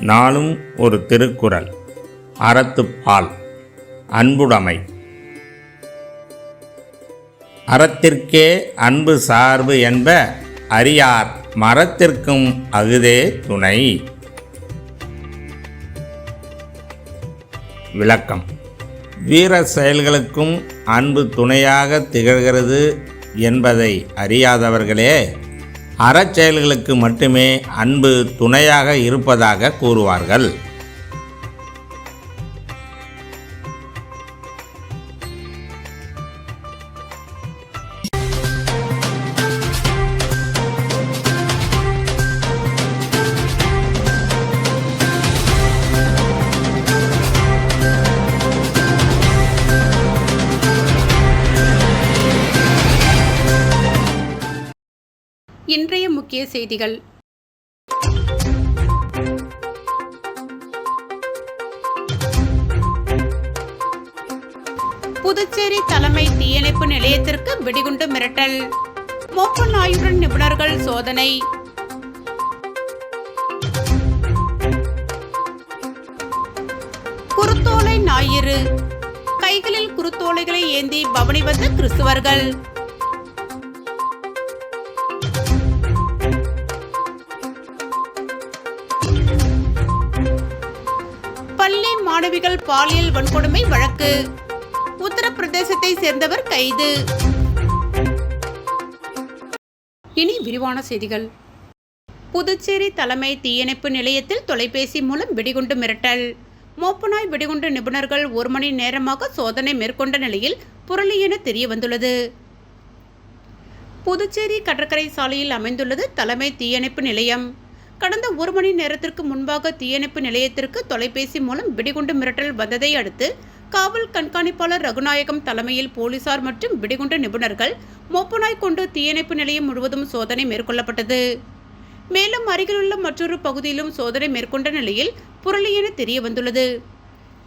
நாளும் ஒரு திருக்குறள். அறத்துப்பால் அன்புடைமை. அறத்திற்கே அன்பு சார்பு என்ப அறியார் மரத்திற்கும் அகுதே துணை. விளக்கம். வீர செயல்களுக்கும் அன்பு துணையாக திகழ்கிறது என்பதை அறியாதவர்களே அறச்செயல்களுக்கு மட்டுமே அன்பு துணையாக இருப்பதாக கூறுவார்கள். முக்கிய செய்திகள். புதுச்சேரி தலைமை தீயணைப்பு நிலையத்திற்கு வெடிகுண்டு மிரட்டல். மொப்ப நாயுடன் நிபுணர்கள் சோதனை. குருத்தோலை ஞாயிறு. கைகளில் குருத்தோலைகளை ஏந்தி பவனி வந்த கிறிஸ்துவர்கள். மாணவிகள் பாலியல் வன்கொடுமை வழக்கு. உத்தரப்பிரதேசத்தை சேர்ந்தவர் கைது. இனி விரிவான செய்திகள். புதுச்சேரி தலைமை தீயணைப்பு நிலையத்தில் தொலைபேசி மூலம் வெடிகுண்டு மிரட்டல். மோப்பனாய் வெடிகுண்டு நிபுணர்கள் ஒரு மணி நேரமாக சோதனை மேற்கொண்ட நிலையில் புரளி என தெரிய வந்துள்ளது புதுச்சேரி கடற்கரை சாலையில் அமைந்துள்ளது தலைமை தீயணைப்பு நிலையம். கடந்த ஒரு மணி நேரத்திற்கு முன்பாக தீயணைப்பு நிலையத்திற்கு தொலைபேசி மூலம் வெடிகுண்டு மிரட்டல் வந்ததை அடுத்து காவல் கண்காணிப்பாளர் ரகுநாயகம் தலைமையில் போலீசார் மற்றும் வெடிகுண்டு நிபுணர்கள் மொப்பனாய் கொண்டு தீயணைப்பு நிலையம் முழுவதும் சோதனை மேற்கொள்ளப்பட்டது. மேலும் அருகிலுள்ள மற்றொரு பகுதியிலும் சோதனை மேற்கொண்ட நிலையில் புரளி என தெரிய வந்துள்ளது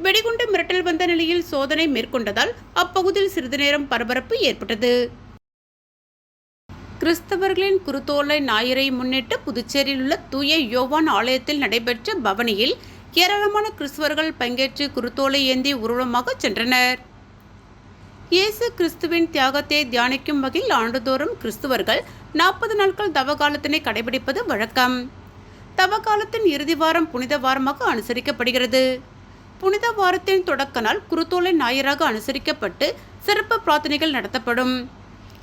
வெடிகுண்டு மிரட்டல் வந்த நிலையில் சோதனை மேற்கொண்டதால் அப்பகுதியில் சிறிது நேரம் பரபரப்பு ஏற்பட்டது. கிறிஸ்தவர்களின் குருத்தோலை ஞாயிறை முன்னிட்டு புதுச்சேரியில் உள்ள தூய யோவான் ஆலயத்தில் நடைபெற்ற பவனியில் ஏராளமான கிறிஸ்தவர்கள் பங்கேற்று குருத்தோலை ஏந்தி ஊர்வலமாக சென்றனர். இயேசு கிறிஸ்துவின் தியாகத்தை தியானிக்கும் வகையில் ஆண்டுதோறும் கிறிஸ்துவர்கள் நாற்பது நாட்கள் தவகாலத்தினை கடைபிடிப்பது வழக்கம். தவகாலத்தின் இறுதி வாரம் புனித வாரமாக அனுசரிக்கப்படுகிறது. புனித வாரத்தின் தொடக்க நாள் குருத்தோலை ஞாயிறாக அனுசரிக்கப்பட்டு சிறப்பு பிரார்த்தனைகள் நடத்தப்படும்.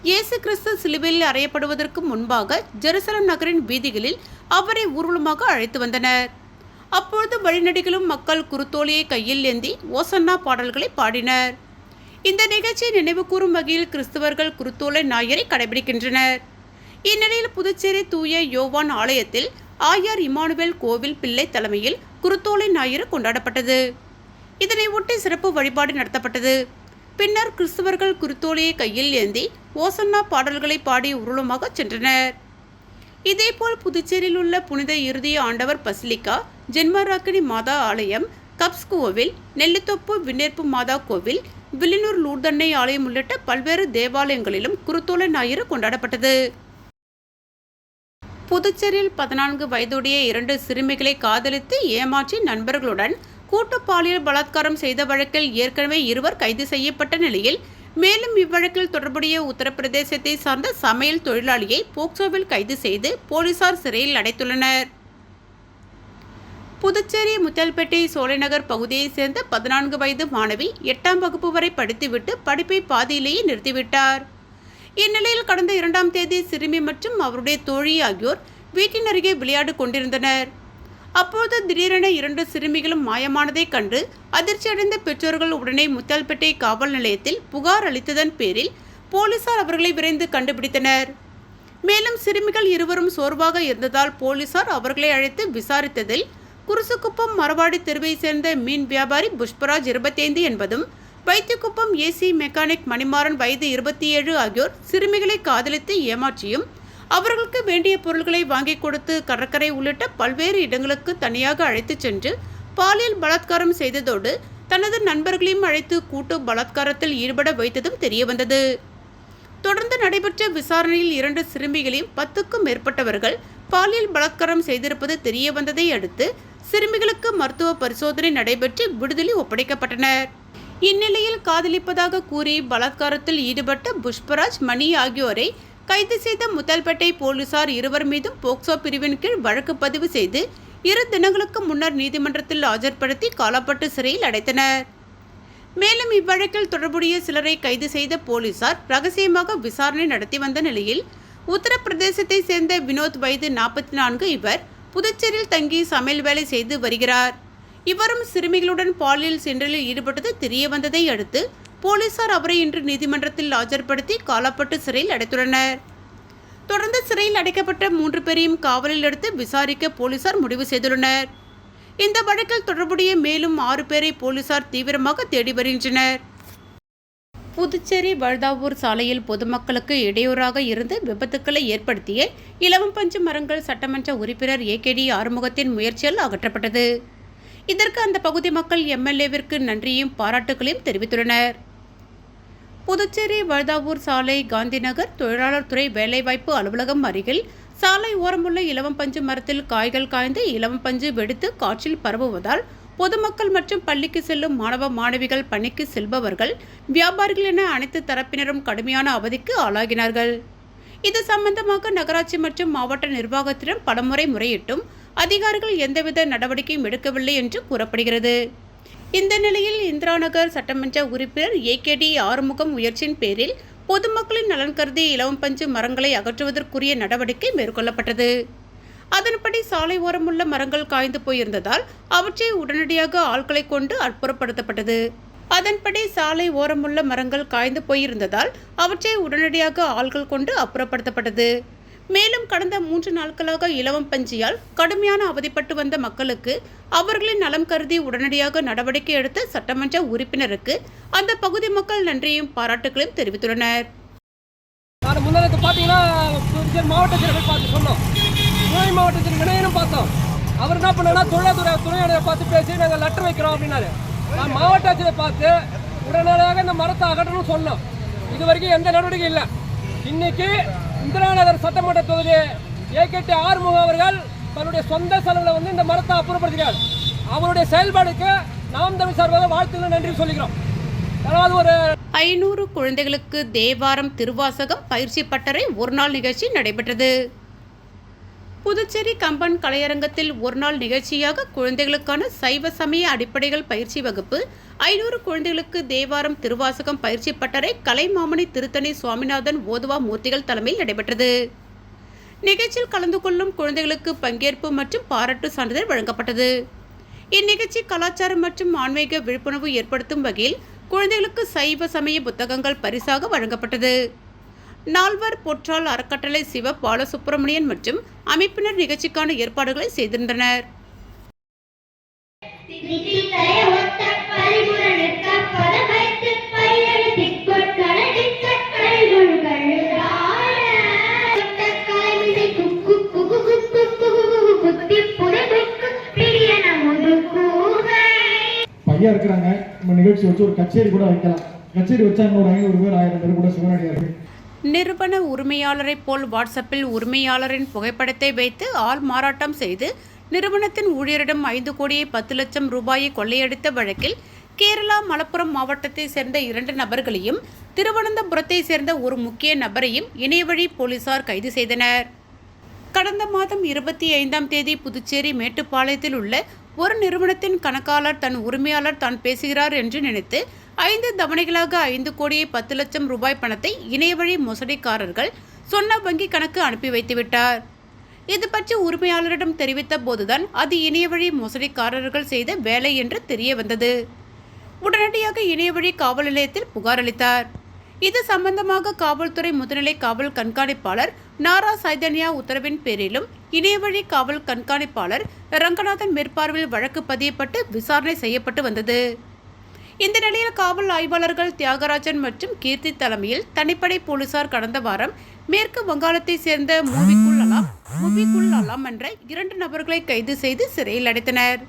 இயேசு கிறிஸ்து சிலுவையில் அறையப்படுவதற்கு முன்பாக ஜெருசலம் நகரின் வீதிகளில் அவரை ஊர்வலமாக அழைத்து வந்தனர். அப்பொழுது வழிநடிகளும் மக்கள் குருத்தோலியை கையில் ஏந்தி ஓசன்னா பாடல்களை பாடினர். இந்த நிகழ்ச்சியை நினைவு கூறும் வகையில் கிறிஸ்தவர்கள் குருத்தோலை ஞாயிறை கடைபிடிக்கின்றனர். இந்நிலையில் புதுச்சேரி தூய யோவான் ஆலயத்தில் ஆயார் இமானுவேல் கோவில் பிள்ளை தலைமையில் குருத்தோலை ஞாயிறு கொண்டாடப்பட்டது. இதனை ஒட்டி சிறப்பு வழிபாடு நடத்தப்பட்டது. பின்னர் கிறிஸ்துவர்கள் குருத்தோலையை கையில் ஏந்தி ஓசன்னா பாடல்களை பாடி உருளமாக சென்றனர். இதேபோல் புதுச்சேரியில் உள்ள புனித இறுதிய ஆண்டவர் பசிலிக்கா ஜென்மராக்கினி மாதா ஆலயம் கப்ஸ் கோவில் நெல்லித்தொப்பு விண்ணேற்பு மாதா கோவில் வில்லினூர் லூர்தண்ணை ஆலயம் உள்ளிட்ட பல்வேறு தேவாலயங்களிலும் குருத்தோலை ஞாயிறு கொண்டாடப்பட்டது. புதுச்சேரியில் பதினான்கு வயதுடைய இரண்டு சிறுமிகளை காதலித்து ஏமாற்றி நண்பர்களுடன் கூட்டு பாலியல் பலாத்காரம் செய்த வழக்கில் ஏற்கனவே இருவர் கைது செய்யப்பட்ட நிலையில் மேலும் இவ்வழக்கில் தொடர்புடைய உத்தரப்பிரதேசத்தை சார்ந்த சமையல் தொழிலாளியை போக்சோவில் கைது செய்து போலீசார் சிறையில் அடைத்துள்ளனர். புதுச்சேரி முத்தல்பேட்டை சோலைநகர் பகுதியைச் சேர்ந்த பதினான்கு வயது மாணவி எட்டாம் வகுப்பு வரை படித்துவிட்டு படிப்பை பாதியிலேயே நிறுத்திவிட்டார். இந்நிலையில் கடந்த இரண்டாம் தேதி சிறுமி மற்றும் அவருடைய தோழி ஆகியோர் வீட்டின் அருகே விளையாடு கொண்டிருந்தனர். அப்போது திடீரென இரண்டு சிறுமிகளும் மாயமானதைக் கண்டு அதிர்ச்சியடைந்த பெற்றோர்கள் உடனே முத்தால்பேட்டை காவல் நிலையத்தில் புகார் அளித்ததன் பேரில் போலீசார் அவர்களை விரைந்து கண்டுபிடித்தனர். மேலும் சிறுமிகள் இருவரும் சோர்வாக இருந்ததால் போலீசார் அவர்களை அழைத்து விசாரித்ததில் குருசுக்குப்பம் மரவாடி தெருவை சேர்ந்த மீன் வியாபாரி புஷ்பராஜ் இருபத்தைந்து என்பதும் வைத்தியக்குப்பம் ஏசி மெக்கானிக் மணிமாறன் வயது இருபத்தி ஏழு ஆகியோர் சிறுமிகளை காதலித்து ஏமாற்றியும் அவர்களுக்கு வேண்டிய பொருட்களை வாங்கி கொடுத்து கடற்கரை உள்ளிட்ட பல்வேறு இடங்களுக்கு தனியாக அழைத்துச் சென்று பாலியல் பலாத்காரம் செய்ததோடு தனது நண்பர்களையும் அழைத்து கூட்டு பலாத்காரத்தில் ஈடுபட வைத்ததும் தெரியவந்தது. தொடர்ந்து நடைபெற்ற விசாரணையில் இரண்டு சிறுமிகளையும் பத்துக்கும் மேற்பட்டவர்கள் பாலியல் பலாத்காரம் செய்திருப்பது தெரிய வந்ததை அடுத்து சிறுமிகளுக்கு மருத்துவ பரிசோதனை நடைபெற்று விடுதலை ஒப்படைக்கப்பட்டனர். இந்நிலையில் காதலிப்பதாக கூறி பலாத்காரத்தில் ஈடுபட்ட புஷ்பராஜ் மணி ஆகியோரை கைது செய்த முத்தல்பேட்டை போலீசார் இருவர் மீதும் போக்சோ பிரிவின் கீழ் வழக்கு பதிவு செய்து இரு தினங்களுக்கு முன்னர் நீதிமன்றத்தில் ஆஜர்படுத்தி காலப்பட்டு சிறையில் அடைத்தனர். மேலும் இவ்வழக்கில் தொடர்புடைய சிலரை கைது செய்த போலீசார் ரகசியமாக விசாரணை நடத்தி வந்த நிலையில் உத்தரப்பிரதேசத்தை சேர்ந்த வினோத் வயது நாற்பத்தி நான்கு இவர் புதுச்சேரியில் தங்கி சமையல் வேலை செய்து வருகிறார். இவரும் சிறுமிகளுடன் பாலியல் சென்றலில் ஈடுபட்டது தெரிய வந்ததை அடுத்து போலீசார் அவரை இன்று நீதிமன்றத்தில் ஆஜர்படுத்தி காலப்பட்டு சிறையில் அடைத்துள்ளனர். தொடர்ந்து சிறையில் அடைக்கப்பட்ட மூன்று பேரையும் காவலில் எடுத்து விசாரிக்க போலீசார் முடிவு செய்துள்ளனர். இந்த வழக்கில் தொடர்புடைய மேலும் ஆறு பேரை போலீசார் தீவிரமாக தேடி வருகின்றனர். புதுச்சேரி வழுதாவூர் சாலையில் பொதுமக்களுக்கு இடையூறாக இருந்து விபத்துக்களை ஏற்படுத்திய இலவம் பஞ்சு மரங்கள் சட்டமன்ற உறுப்பினர் ஏகேடி ஆறுமுகத்தின் முயற்சியால் அகற்றப்பட்டது. இதற்கு அந்த பகுதி மக்கள் எம்எல்ஏவிற்கு நன்றியும் பாராட்டுகளையும் தெரிவித்துள்ளனர். புதுச்சேரி வழுதாவூர் சாலை காந்திநகர் தொழிலாளர் துறை வேலைவாய்ப்பு அலுவலகம் அருகில் சாலை ஓரமுள்ள இலவம் பஞ்சு மரத்தில் காய்கள் காய்ந்து இலவம் பஞ்சு வெடித்து காற்றில் பரவுவதால் பொதுமக்கள் மற்றும் பள்ளிக்கு செல்லும் மாணவ மாணவிகள் பணிக்கு செல்பவர்கள் வியாபாரிகள் என அனைத்து தரப்பினரும் கடுமையான அவதிக்கு ஆளாகினார்கள். இது சம்பந்தமாக நகராட்சி மற்றும் மாவட்ட நிர்வாகத்திடம் பலமுறை முறையிட்டும் அதிகாரிகள் எந்தவித நடவடிக்கையும் எடுக்கவில்லை என்று கூறப்படுகிறது. இந்த நிலையில் இந்திரா நகர் சட்டமன்ற உறுப்பினர் ஏகேடி ஆறுமுகம் முயற்சியின் பேரில் பொதுமக்களின் நலன் கருதி இலவம் பஞ்சு மரங்களை அகற்றுவதற்குரிய நடவடிக்கை மேற்கொள்ளப்பட்டது. அதன்படி சாலை ஓரமுள்ள மரங்கள் காய்ந்து போயிருந்ததால் அவற்றை உடனடியாக ஆட்களை கொண்டு அப்புறப்படுத்தப்பட்டது அதன்படி சாலை ஓரமுள்ள மரங்கள் காய்ந்து போயிருந்ததால் அவற்றை உடனடியாக ஆள்கள் கொண்டு அப்புறப்படுத்தப்பட்டது. மேலும் கடந்த மூன்று நாட்களாக இலவம் பஞ்சியால் கடுமையான அவதிப்பட்டு வந்த மக்களுக்கு அவர்களின் நலம் கருதி உடனடியாக நடவடிக்கை எடுத்த சட்டமன்ற உறுப்பினருக்கு அந்த பகுதி மக்கள் நன்றியும் பாராட்டுகளையும் தெரிவித்துள்ளனர். பார்த்தீங்கன்னா மாவட்டத்தில் பார்த்து மாவட்டத்தில் வினயனும் பார்த்தோம். அவர் என்ன பண்ணா தொழிலாளர் துறையினரை பார்த்து பேசி நாங்கள் லெட்டர் வைக்கிறோம் அப்படின்னாரு. நான் மாவட்ட ஆட்சியை பார்த்து உடனடியாக இந்த மரத்தை அகற்றணும்னு சொன்னோம். இது வரைக்கும் எந்த நடவடிக்கையும் இல்லை. இன்னைக்கு இந்திரா நகர் சட்டமன்ற தொகுதி ஏகேடி ஆறுமுகம் அவர்கள் தன்னுடைய சொந்த செலவில் வந்து இந்த மரத்தை அப்புறப்படுத்தினார். அவருடைய செயல்பாடுக்கு நாம் தமிழ் சார்பாக வாழ்த்துக்கள் நன்றி சொல்லிக்கிறோம். அதாவது ஒரு ஐநூறு குழந்தைகளுக்கு தேவாரம் திருவாசகம் பயிற்சி பட்டறை ஒருநாள் நிகழ்ச்சி நடைபெற்றது. புதுச்சேரி கம்பன் கலையரங்கத்தில் ஒருநாள் நிகழ்ச்சியாக குழந்தைகளுக்கான சைவ சமய அடிப்படைகள் பயிற்சி வகுப்பு ஐநூறு குழந்தைகளுக்கு தேவாரம் திருவாசகம் பயிற்சி பட்டறை கலைமாமணி திருத்தணி சுவாமிநாதன் ஓதுவா மூர்த்திகள் தலைமையில் நடைபெற்றது. நிகழ்ச்சியில் கலந்து கொள்ளும் குழந்தைகளுக்கு பங்கேற்பு மற்றும் பாராட்டு சான்றிதழ் வழங்கப்பட்டது. இந்நிகழ்ச்சி கலாச்சாரம் மற்றும் ஆன்மீக விழிப்புணர்வு ஏற்படுத்தும் வகையில் குழந்தைகளுக்கு சைவ சமய புத்தகங்கள் பரிசாக வழங்கப்பட்டது. நால்வர் பொற்றால் அறக்கட்டளை சிவ பாலசுப்பிரமணியன் மற்றும் அமைப்பினர் நிகழ்ச்சிக்கான ஏற்பாடுகளை செய்திருந்தனர். தித்தித்தய இருக்கிறாங்க. நம்ம நிகழ்ச்சி வச்சு ஒரு கச்சேரி கூட வைக்கலாம். கச்சேரி வச்சா ஒரு ஐநூறு பேர் ஆயிரம் பேர் கூட சிவனடியார்கள். நிறுவன உரிமையாளரைப் போல் வாட்ஸ்அப்பில் உரிமையாளரின் புகைப்படத்தை வைத்து ஆள் மாறாட்டம் செய்து நிறுவனத்தின் ஊழியரிடம் ஐந்து கோடியே பத்து லட்சம் ரூபாயை கொள்ளையடித்த வழக்கில் கேரளா மலப்புரம் மாவட்டத்தை சேர்ந்த இரண்டு நபர்களையும் திருவனந்தபுரத்தை சேர்ந்த ஒரு முக்கிய நபரையும் இணையவழி போலீசார் கைது செய்தனர். கடந்த மாதம் இருபத்தி ஐந்தாம் தேதி புதுச்சேரி மேட்டுப்பாளையத்தில் உள்ள ஒரு நிறுவனத்தின் கணக்காளர் தன் உரிமையாளர் தான் பேசுகிறார் என்று நினைத்து ஐந்து தவணைகளாக ஐந்து கோடியே பத்து லட்சம் ரூபாய் பணத்தை இணையவழி மோசடிக்காரர்கள் சொன்ன வங்கி கணக்கு அனுப்பி வைத்துவிட்டார். இது பற்றி உரிமையாளரிடம் தெரிவித்த போதுதான் அது இணையவழி மோசடிக்காரர்கள் செய்த வேலை என்று தெரிய வந்தது. உடனடியாக இணையவழி காவல் நிலையத்தில் புகார் அளித்தார். இது சம்பந்தமாக காவல்துறை முதுநிலை காவல் கண்காணிப்பாளர் நாரா சைதன்யா உத்தரவின் பேரிலும் இணையவழி காவல் கண்காணிப்பாளர் ரங்கநாதன் மேற்பார்வையில் வழக்கு பதியப்பட்டு விசாரணை செய்யப்பட்டு வந்தது. இந்த நிலையில் காவல் ஆய்வாளர்கள் தியாகராஜன் மற்றும் கீர்த்தி தலைமையில் தனிப்படை போலீசார் கடந்த வாரம் மேற்கு வங்காளத்தை சேர்ந்த மூவிக்குள் அலாம் மூவிக்குள் அலாம் என்ற இரண்டு நபர்களை கைது செய்து சிறையில் அடைத்தனர்.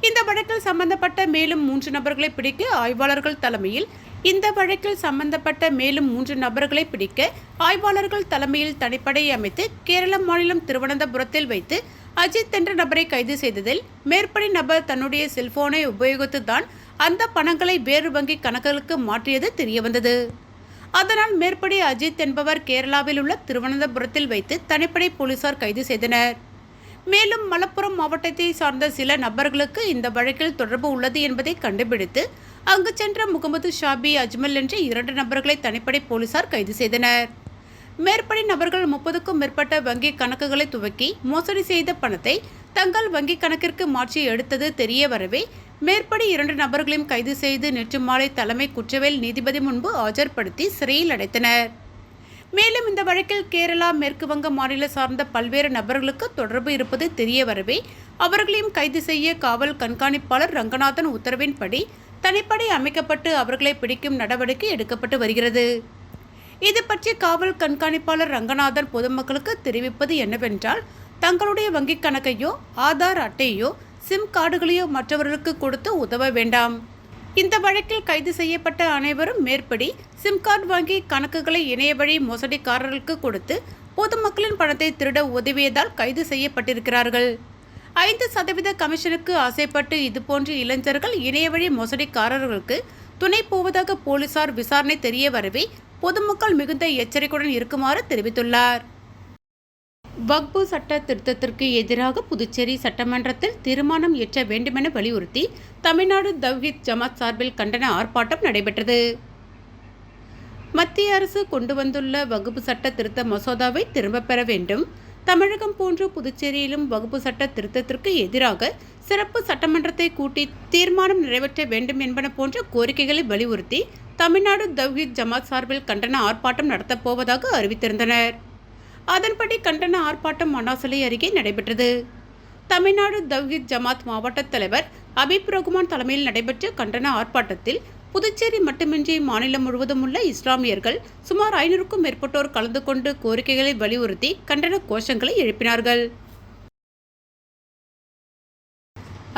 இந்த வழக்கில் சம்பந்தப்பட்ட மேலும் மூன்று நபர்களை பிடிக்க ஆய்வாளர்கள் தலைமையில் இந்த வழக்கில் சம்பந்தப்பட்ட மேலும் மூன்று நபர்களை பிடிக்க ஆய்வாளர்கள் தலைமையில் தனிப்படை அமைத்து கேரள மாநிலம் திருவனந்தபுரத்தில் வைத்து அஜித் என்ற நபரை கைது செய்ததில் மேற்படி நபர் தன்னுடைய செல்போனை உபயோகித்து தான் அந்த பணங்களை வேறு வங்கி கணக்குகளுக்கு மாற்றியது தெரியவந்தது. அதனால் மேற்படி அஜித் என்பவர் கேரளாவில் உள்ள திருவனந்தபுரத்தில் வைத்து தனிப்படை போலீசார் கைது செய்தனர். மேலும் மலப்புரம் மாவட்டத்தை சார்ந்த சில நபர்களுக்கு இந்த வழக்கில் தொடர்பு உள்ளது என்பதை கண்டுபிடித்து அங்கு சென்ற முகமது ஷாபி அஜ்மல் என்ற இரண்டு நபர்களை தனிப்படை போலீசார் கைது செய்தனர். மேற்படி நபர்கள் முப்பதுக்கும் மேற்பட்ட வங்கி கணக்குகளை துவக்கி மோசடி செய்த பணத்தை தங்கள் வங்கி கணக்கிற்கு மாற்றி எடுத்தது தெரிய வரவே மேற்படி இரண்டு நபர்களையும் கைது செய்து நேற்று மாலை தலைமை குற்றவியல் நீதிபதி முன்பு ஆஜர்படுத்தி சிறையில் அடைத்தனர். மேலும் இந்த வழக்கில் கேரளா மேற்கு வங்க மாநில சார்ந்த பல்வேறு நபர்களுக்கு தொடர்பு இருப்பது தெரிய வரவே அவர்களையும் கைது செய்ய காவல் கண்காணிப்பாளர் ரங்கநாதன் உத்தரவின்படி தனிப்படை அமைக்கப்பட்டு அவர்களை பிடிக்கும் நடவடிக்கை எடுக்கப்பட்டு வருகிறது. இது பற்றி காவல் கண்காணிப்பாளர் ரங்கநாதன் பொதுமக்களுக்கு தெரிவிப்பது என்னவென்றால் தங்களுடைய வங்கிக் கணக்கையோ ஆதார் அட்டையோ சிம் கார்டுகளையோ மற்றவர்களுக்கு கொடுத்து உதவ வேண்டாம். இந்த வழக்கில் கைது செய்யப்பட்ட அனைவரும் மேற்படி சிம் கார்டு வாங்கி கணக்குகளை இணைய வழி மோசடிக்காரர்களுக்கு கொடுத்து பொதுமக்களின் பணத்தை திருட உதவியதால் கைது செய்யப்பட்டிருக்கிறார்கள். ஐந்து சதவீத கமிஷனுக்கு ஆசைப்பட்டு இதுபோன்ற இளைஞர்கள் இணைய வழி மோசடிக்காரர்களுக்கு துணை போவதாக போலீசார் விசாரணை தெரிய வரவே பொதுமக்கள் மிகுந்த எச்சரிக்கையுடன் இருக்குமாறு தெரிவித்துள்ளார். வக்பு சட்ட திருத்தத்திற்கு எதிராக புதுச்சேரி சட்டமன்றத்தில் தீர்மானம் இயற்ற வேண்டுமென வலியுறுத்தி தமிழ்நாடு தவ்ஹித் ஜமாத் சார்பில் கண்டன ஆர்ப்பாட்டம் நடைபெற்றது. மத்திய அரசு கொண்டு வந்துள்ள வகுப்பு சட்ட திருத்த மசோதாவை திரும்பப் பெற வேண்டும். தமிழகம் போன்று புதுச்சேரியிலும் வகுப்பு சட்ட திருத்தத்திற்கு எதிராக சிறப்பு சட்டமன்றத்தை கூட்டி தீர்மானம் நிறைவேற்ற வேண்டும் என்பன போன்ற கோரிக்கைகளை வலியுறுத்தி தமிழ்நாடு தவ்ஹித் ஜமாத் சார்பில் கண்டன ஆர்ப்பாட்டம் நடத்தப் போவதாக அறிவித்திருந்தனர். அதன்படி கண்டன ஆர்ப்பாட்டம் மண்ணாசலை அருகே நடைபெற்றது. தமிழ்நாடு தவ்ஹீத் ஜமாத் மாவட்ட தலைவர் அபீப் ரகுமான் தலைமையில் நடைபெற்ற கண்டன ஆர்ப்பாட்டத்தில் புதுச்சேரி மட்டுமின்றி மாநிலம் முழுவதும் உள்ள இஸ்லாமியர்கள் சுமார் ஐநூறுக்கும் மேற்பட்டோர் கலந்து கொண்டு கோரிக்கைகளை வலியுறுத்தி கண்டன கோஷங்களை எழுப்பினார்கள்.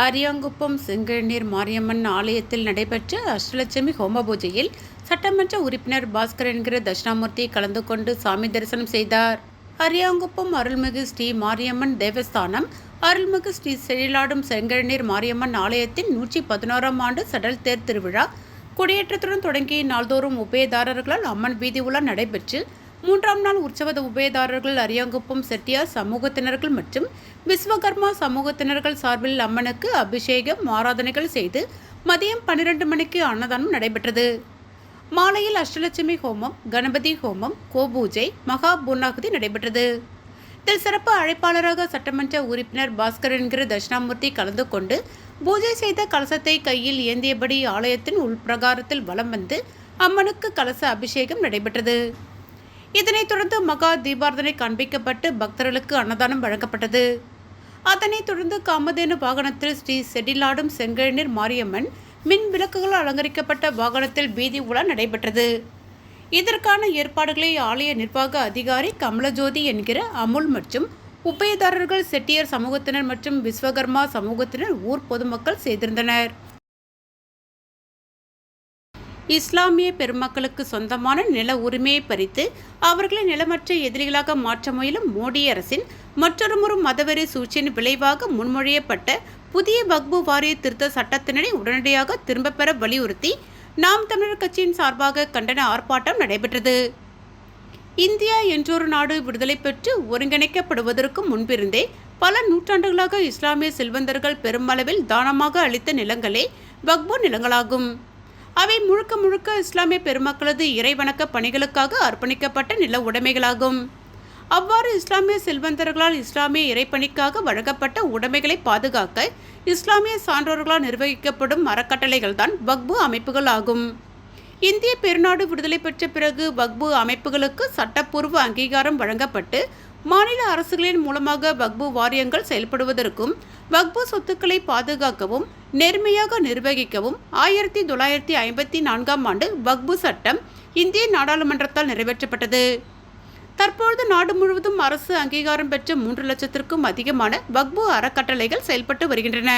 அரியாங்குப்பம் செங்கழநீர் மாரியம்மன் ஆலயத்தில் நடைபெற்ற அஷ்டலட்சுமி ஹோம பூஜையில் சட்டமன்ற உறுப்பினர் பாஸ்கர் என்கிற தட்சிணாமூர்த்தி கலந்து கொண்டு சாமி தரிசனம் செய்தார். அரியாங்குப்பம் அருள்மிகு ஸ்ரீ மாரியம்மன் தேவஸ்தானம் அருள்மிகு ஸ்ரீ செழிலாடும் செங்கழநீர் மாரியம்மன் ஆலயத்தின் நூற்றி பதினோராம் ஆண்டு சடல் தேர் திருவிழா. கொடியேற்றத்துடன் தொடங்கி நாள்தோறும் உபயதாரர்களால் அம்மன் வீதி உலா நடைபெற்று மூன்றாம் நாள் உற்சவத உபயதாரர்கள் அரியாங்குப்பம் செட்டியார் சமூகத்தினர்கள் மற்றும் விஸ்வகர்மா சமூகத்தினர்கள் சார்பில் அம்மனுக்கு அபிஷேகம் ஆராதனைகள் செய்து மதியம் பன்னிரண்டு மணிக்கு அன்னதானம் நடைபெற்றது. மாலையில் அஷ்டலட்சுமி ஹோமம் கணபதி ஹோமம் கோபூஜை மகா பூர்ணாகுதி நடைபெற்றது. இதில் சிறப்பு அழைப்பாளராக சட்டமன்ற உறுப்பினர் பாஸ்கர் என்கிற தட்சிணாமூர்த்தி கலந்து கொண்டு பூஜை செய்த கலசத்தை கையில் ஏந்தியபடி ஆலயத்தின் உள்பிரகாரத்தில் வலம் வந்து அம்மனுக்கு கலச அபிஷேகம் நடைபெற்றது. இதனைத் தொடர்ந்து மகா தீபார்த்தனை காண்பிக்கப்பட்டு பக்தர்களுக்கு அன்னதானம் வழங்கப்பட்டது. அதனைத் தொடர்ந்து காமதேனு வாகனத்தில் ஸ்ரீ செடிலாடும் செங்கழநீர் மாரியம்மன் மின் விளக்குகள் அலங்கரிக்கப்பட்ட வாகனத்தில் பீதி உலா நடைபெற்றது. இதற்கான ஏற்பாடுகளை ஆலய நிர்வாக அதிகாரி கமலஜோதி என்கிற அமுல் மற்றும் உபயதாரர்கள் செட்டியர் சமூகத்தினர் மற்றும் விஸ்வகர்மா சமூகத்தினர் ஊர் பொதுமக்கள் செய்திருந்தனர் இஸ்லாமிய பெருமக்களுக்கு சொந்தமான நில உரிமையை பறித்து அவர்களை நிலமற்ற எதிரிகளாக மாற்ற முயலும் மோடி அரசின் மற்றொரு மதவெறி சூழ்ச்சியின் விளைவாக முன்மொழியப்பட்ட புதிய வக்பு வாரிய திருத்த சட்டத்தினரை உடனடியாக திரும்பப் பெற வலியுறுத்தி நாம் தமிழர் கட்சியின் சார்பாக கண்டன ஆர்ப்பாட்டம் நடைபெற்றது. இந்தியா என்றொரு நாடு விடுதலை பெற்று ஒருங்கிணைக்கப்படுவதற்கு முன்பிருந்தே பல நூற்றாண்டுகளாக இஸ்லாமிய செல்வந்தர்கள் பெருமளவில் தானமாக அளித்த நிலங்களே வக்பு நிலங்களாகும். அவை முழுக்க முழுக்க இஸ்லாமிய பெருமக்களது இறைவணக்க பணிகளுக்காக அர்ப்பணிக்கப்பட்ட நில உடைமைகளாகும். அவ்வாறு இஸ்லாமிய செல்வந்தர்களால் இஸ்லாமிய இறைப்பணிக்காக வழங்கப்பட்ட உடைமைகளை பாதுகாக்க இஸ்லாமிய சான்றோர்களால் நிர்வகிக்கப்படும் அறக்கட்டளைகள்தான் வக்பு அமைப்புகள் ஆகும். இந்திய பெருநாடு விடுதலை பெற்ற பிறகு வக்பு அமைப்புகளுக்கு சட்டப்பூர்வ அங்கீகாரம் வழங்கப்பட்டு மாநில அரசுகளின் மூலமாக வக்பு வாரியங்கள் செயல்படுவதற்கும் வக்பு சொத்துக்களை பாதுகாக்கவும் நேர்மையாக நிர்வகிக்கவும் ஆயிரத்தி தொள்ளாயிரத்தி ஐம்பத்தி நான்காம் ஆண்டு வக்பு சட்டம் இந்திய நாடாளுமன்றத்தால் நிறைவேற்றப்பட்டது. தற்பொழுது நாடு முழுவதும் அரசு அங்கீகாரம் பெற்ற மூன்று லட்சத்திற்கும் அதிகமான வக்பு அறக்கட்டளைகள் செயல்பட்டு வருகின்றன.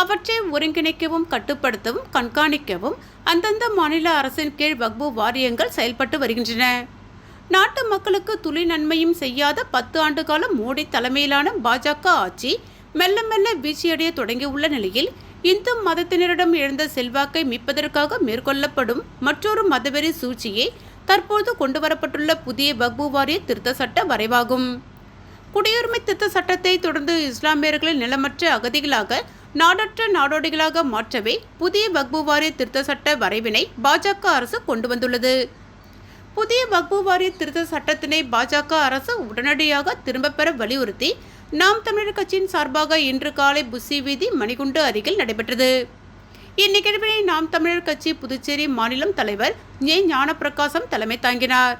அவற்றை ஒருங்கிணைக்கவும் கட்டுப்படுத்தவும் கண்காணிக்கவும் அந்தந்த மாநில அரசின் கீழ் வக்பு வாரியங்கள் செயல்பட்டு வருகின்றன. நாட்டு மக்களுக்கு துளி நன்மையும் செய்யாத பத்து ஆண்டு காலம் மோடி தலைமையிலான பாஜக ஆட்சி மெல்ல மெல்ல வீழ்ச்சியடைய தொடங்கியுள்ள நிலையில் இந்து மதத்தினரிடம் எழுந்த செல்வாக்கை மீட்பதற்காக மேற்கொள்ளப்படும் மற்றொரு மதவெறி சூழ்ச்சியை தற்போது கொண்டுவரப்பட்டுள்ள புதிய வக்பு வாரிய திருத்த சட்ட வரைவாகும். குடியுரிமை திருத்த சட்டத்தை தொடர்ந்து இஸ்லாமியர்களின் நிலமற்ற அகதிகளாக நாடற்ற நாடோடிகளாக மாற்றவே புதிய வக்பு வாரிய திருத்த சட்ட வரைவினை பாஜக அரசு கொண்டு வந்துள்ளது புதிய வக்பு வாரிய திருத்த சட்டத்தினை பாஜக அரசு உடனடியாக திரும்பப் பெற வலியுறுத்தி நாம் தமிழர் கட்சியின் சார்பாக இன்று காலை புசி வீதி மணிகுண்டு அருகில் நடைபெற்றது. இந்நிகழ்வினை நாம் தமிழர் கட்சி புதுச்சேரி மாநிலம் தலைவர் ஏ. ஞானப்பிரகாசம் தலைமை தாங்கினார்.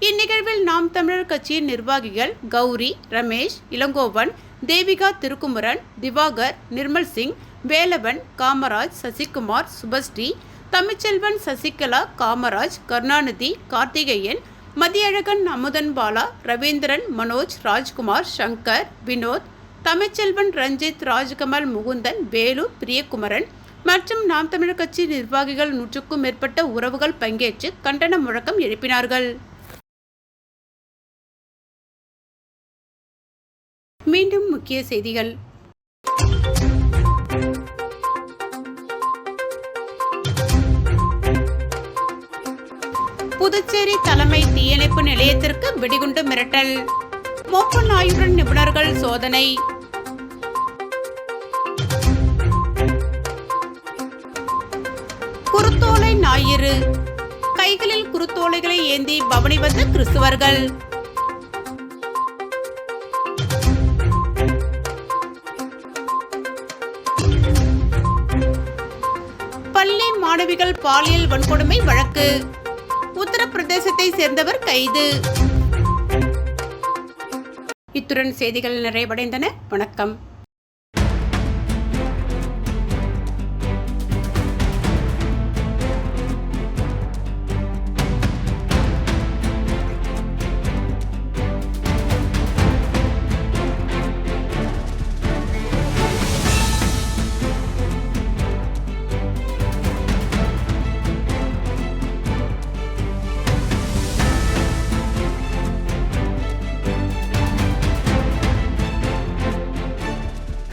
இந்நிகழ்வில் நாம் தமிழர் கட்சியின் நிர்வாகிகள் கௌரி ரமேஷ் இளங்கோவன் தேவிகா திருக்குமரன் திவாகர் நிர்மல் சிங் வேலவன் காமராஜ் சசிகுமார் சுபஸ்ரீ தமிழ்ச்செல்வன் சசிகலா காமராஜ் கருணாநிதி கார்த்திகேயன் மதியழகன் அமுதன் பாலா ரவீந்திரன் மனோஜ் ராஜ்குமார் சங்கர் வினோத் தமிழ்ச்செல்வன் ரஞ்சித் ராஜ்கமல் முகுந்தன் வேலு பிரியகுமரன் மற்றும் நாம் தமிழர் கட்சி நிர்வாகிகள் நூற்றுக்கும் மேற்பட்ட உறவுகள் பங்கேற்று கண்டன முழக்கம் எழுப்பினார்கள். மீண்டும் முக்கிய செய்திகள். புதுச்சேரி தலைமை தீயணைப்பு நிலையத்திற்கு வெடிகுண்டு மிரட்டல். மோப்ப நாயுடன் நிபுணர்கள் சோதனை. குருத்தோலை ஞாயிறு. கைகளில் குருத்தோலைகளை ஏந்தி பவனி வந்த கிறிஸ்துவர்கள். பள்ளி மாணவிகள் பாலியல் வன்கொடுமை வழக்கு. உத்தரப்பிரதேசத்தை சேர்ந்தவர் கைது. இத்துடன் செய்திகள் நிறைவடைந்தன. வணக்கம்.